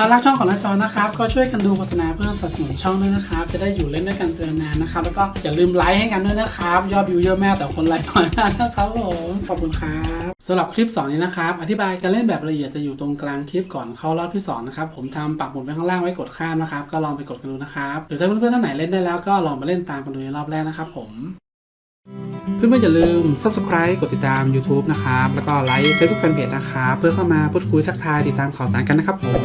ถ้ารักช่องของน้าจอนะครับ ก็ช่วยกันดูโฆษณาเพื่อสนับสนุนช่องด้วยนะครับ จะได้อยู่เล่นด้วยกันเตือนนานนะครับ แล้วก็อย่าลืมไลค์ให้กันด้วยนะครับ ยอดวิวเยอะแม่แต่คนไลค์น้อยมากนะครับผมขอบคุณครับสำหรับคลิป 2 นี้นะครับ อธิบายการเล่นแบบละเอียดจะอยู่ตรงกลางคลิปก่อนเข้ารอบที่ 2 นะครับ ผมทำปักหมุดไว้ข้างล่างไว้กดข้ามนะครับ ก็ลองไปกดกันดูนะครับหรือถ้าเพื่อนๆท่านไหนเล่นได้แล้วก็ลองมาเล่นตามกันดูในรอบแรกนะครับผมเพื่อนๆอย่าลืม subscribe กดติดตาม YouTube นะครับ แล้วก็ไลค์ Facebook Fanpage นะครับ เพื่อเข้ามาพูดคุยทักทายติดตามข่าวสารกันนะครับผม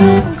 ฟัง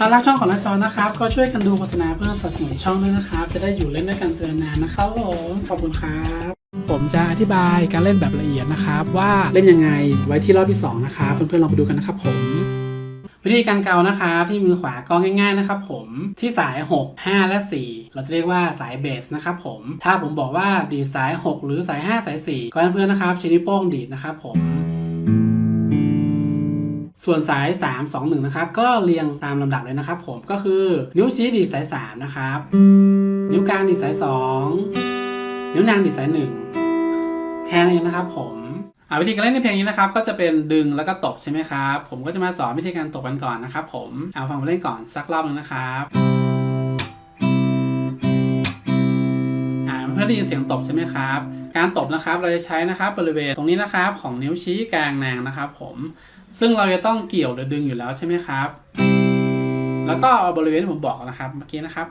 ถ้ารักช่องของน้าจอนะครับ ก็ช่วยกันดูโฆษณาเพื่อสนับสนุนช่องด้วยนะครับ จะได้อยู่เล่นด้วยกันเตือนนานนะครับผมขอบคุณครับ ผมจะอธิบายการเล่นแบบละเอียดนะครับ ว่าเล่นยังไงไว้ที่รอบที่สองนะครับเพื่อนๆลองไปดูกันนะครับผมวิธีการเกานะครับที่มือขวาก็ง่าย ๆนะครับ ผมที่สาย 6 5 และ 4 เราจะเรียกว่าสายเบสนะครับผมถ้าผมบอกว่าดีดสาย 6 หรือสาย 5 สาย 4 ก็เพื่อนๆนะครับใช้นิ้วโป้งดีดนะครับผม ส่วนสาย 3 2 1 นะครับ ก็เรียงตามลำดับเลยนะครับผมก็คือนิ้วชี้ดีดสาย 3 นะครับ นิ้วกลางดีดสาย 2 นิ้วนางดีดสาย 1 แค่นั้นเองนะครับผมอาวิธีการเล่นในเพลงนี้นะครับก็จะเป็นดึงแล้วก็ตบใช่ไหมครับผมก็จะมาสอนวิธีการตบกันก่อนนะครับผมเอาฟังผมเล่นก่อนสักรอบหนึงนะครับเพื่อได้ยินเสียงตบใช่ไหมครับ การตบนะครับเราจะใช้นะครับบริเวณตรงนี้นะครับของนิ้วชี้กลางนางนะครับ ผม ซึ่งเราจะต้องเกี่ยวหรือดึงอยู่แล้วใช่ไหมครับ แล้วก็เอาบริเวณที่ผมบอกนะครับเมื่อกี้นะครับ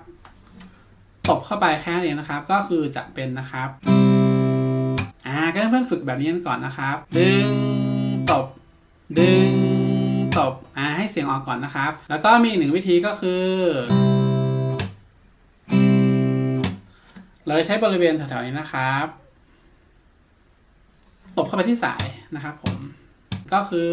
ตบเข้าไปแค่นี้นะครับ ก็คือจะเป็นนะครับอ่าก็ให้เพื่อนฝึกแบบนี้กันก่อนนะครับ ดึงตบ ดึงตบอ่าให้เสียงออกก่อนนะครับ แล้วก็มีหนึ่งวิธีก็คือเราใช้บริเวณแถวๆนี้นะครับ ตบเข้าไปที่สายนะครับผม ก็คือ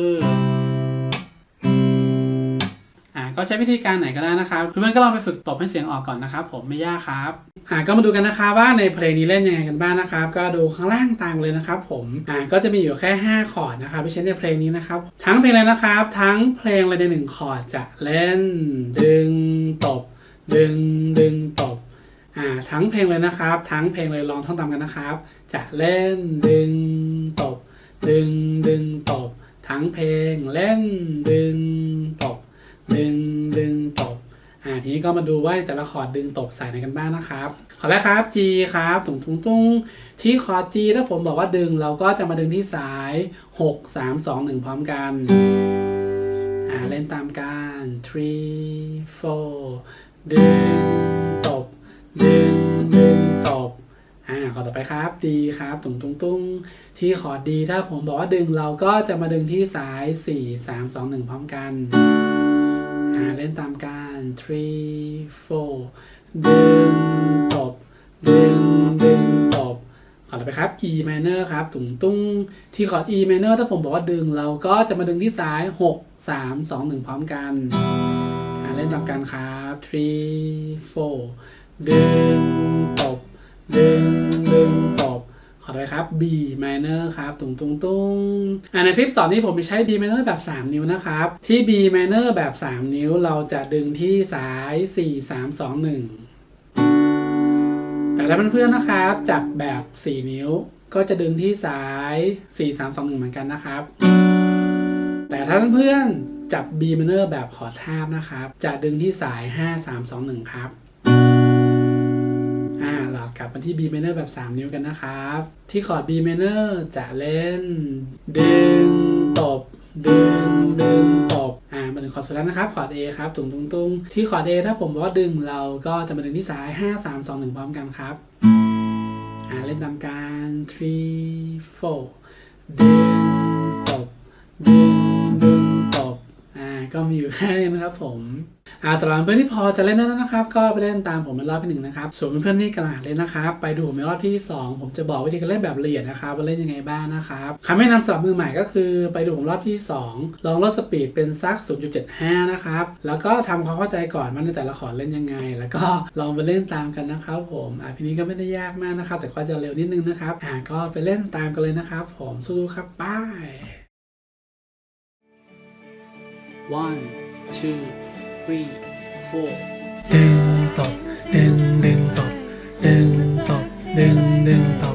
อ่าก็ใช้วิธีการไหนก็ได้นะครับเพื่อนๆก็ลองไปฝึกตบให้เสียงออกก่อนนะครับผมไม่ยากครับอ่าก็มาดูกันนะคะว่าในเพลงนี้เล่นยังไงกันบ้างนะครับ ก็ดูข้างล่างตามเลยนะครับ ผมอ่าก็จะมีอยู่แค่ 5 คอร์ดนะครับที่ใช้ในเพลงนี้นะครับ ทั้งเพลงเลยนะครับ ทั้งเพลงเลยในหนึ่งคอร์ดจะเล่น ดึงตบ ดึงดึงตบอ่าทั้งเพลงเลยนะครับ ทั้งเพลงเลยลองท่องตามกันนะครับ จะเล่นดึงตบ ดึงดึงตบ ทั้งเพลงเล่นดึงตบดึงดึงตบอ่าทีนี้ก็มาดูว่าแต่ละคอร์ดดึงตบใส่ไหนกันบ้างนะครับขอแรกครับ G ครับตุ้งตุ้งตุ้งที่คอร์ด G ถ้าผมบอกว่าดึงเราก็จะมาดึงที่สาย 6 3 2 1 พร้อมกันอ่าเล่นตามกัน three four ดึง อ่าขอต่อไปครับ D ครับตุ้งตุ้งตุ้งที่คอร์ด D ถ้าผมบอกว่าดึงเราก็จะมาดึงที่สาย 4 3 2 1 พร้อมกันอ่าเล่นตามกัน three four ดึงตบ ดึง ดึงตบขอต่อไปครับ E minor ครับตุ้งตุ้งที่คอร์ด E minor ถ้าผมบอกว่าดึงเราก็จะมาดึงที่ซ้าย 6 3 2 1 พร้อมกันอ่าเล่นตามกันครับ three four ดึงตบ บขอไปครับ B minor ครับตุงตุงตุงอ่าในคลิปสอนนี้ผมจะใช้ B minor แบบ 3 นิ้วนะครับ ที่ B minor แบบ 3 นิ้วเราจะดึงที่สาย 4 3 2 1 แต่ถ้าเพื่อนๆนะครับ จับแบบ 4 นิ้ว ก็จะดึงที่สาย 4 3 2 1 เหมือนกันนะครับ แต่ถ้าเพื่อนๆจับ B minor แบบขอทาบนะครับ จะดึงที่สาย 5 3 2 1 ครับ รากลับมาที่ B minor แบบ 3 นิ้วกันนะครับ ที่คอร์ด B minor จะเล่น ดึง ตบ ดึง ดึง ตบ อ่า มาถึงคอร์ดสุดท้ายนะครับ คอร์ด A ครับ ตุ้งตุงตุงที่คอร์ด A ถ้าผมบอกว่าดึงเราก็จะมาดึงที่สาย 5 3 2 1 พร้อมกันครับ อ่า เล่นตามการ three four ดึง ก็มีอยู่แค่นี้นะครับผมอ่าสำหรับเพื่อนที่พอจะเล่นได้แล้วนะครับ ก็ไปเล่นตามผมเป็นรอบที่หนึ่งนะครับ ส่วนเพื่อนๆที่กำลังเล่นนะครับ ไปดูผมในรอบที่สองผมจะบอกวิธีการเล่นแบบละเอียดนะครับว่าเล่นยังไงบ้างนะครับคำแนะนำสำหรับมือใหม่ก็คือ ไปดูผมรอบที่สองลองลดสปีดเป็นสัก 0.75 นะครับ แล้วก็ทำความเข้าใจก่อนว่าในแต่ละคอเล่นยังไง แล้วก็ลองไปเล่นตามกันนะครับ ผมอ่าพีนี้ก็ไม่ได้ยากมากนะครับ แต่ก็จะเร็วนิดนึงนะครับอ่าก็ไปเล่นตามกันเลยนะครับ ผมสู้ครับไป้าย One, two, three, four. 叮当，叮叮当，叮当，叮叮当。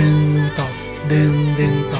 ดึงตบดึงดึงตบ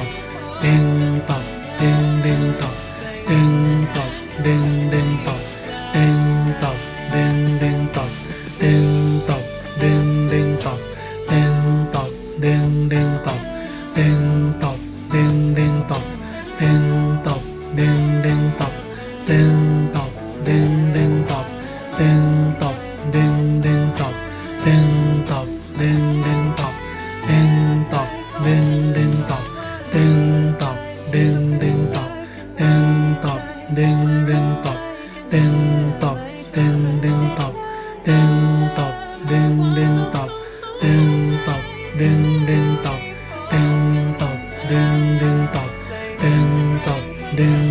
ดึงดึงตบดึงตบดึง